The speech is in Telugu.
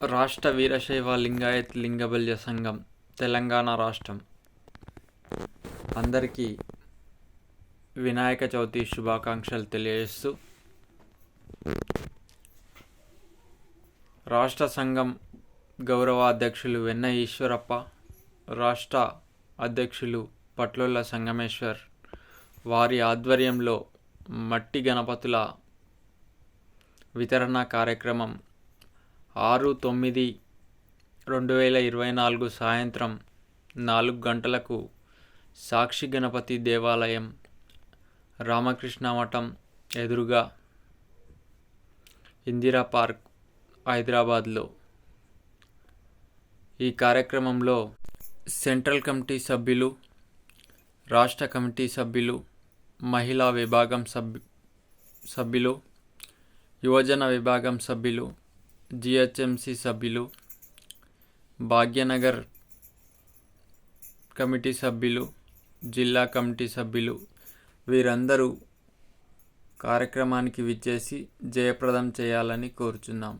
రాష్ట్ర వీరశైవ లింగాయత్ లింగబల్య సంఘం తెలంగాణ రాష్ట్రం. అందరికీ వినాయక చవితి శుభాకాంక్షలు తెలియజేస్తూ రాష్ట్ర సంఘం గౌరవ అధ్యక్షులు వెన్న ఈశ్వరప్ప రాష్ట్ర అధ్యక్షులు పట్లోళ్ళ సంగమేశ్వర్ వారి ఆధ్వర్యంలో మట్టి గణపతుల వితరణ కార్యక్రమం ఆరు తొమ్మిది రెండు వేల ఇరవై నాలుగు సాయంత్రం నాలుగు గంటలకు సాక్షి గణపతి దేవాలయం రామకృష్ణ మఠం ఎదురుగా ఇందిరా పార్క్ హైదరాబాద్లో. ఈ కార్యక్రమంలో సెంట్రల్ కమిటీ సభ్యులు రాష్ట్ర కమిటీ సభ్యులు మహిళా విభాగం సభ్యు సభ్యులు యువజన విభాగం సభ్యులు జిహెచ్ఎంసి సభ్యులు భాగ్యనగర్ కమిటీ సభ్యులు జిల్లా కమిటీ సభ్యులు వీరందరూ కార్యక్రమానికి విచ్చేసి జయప్రదం చేయాలని కోరుచున్నాం.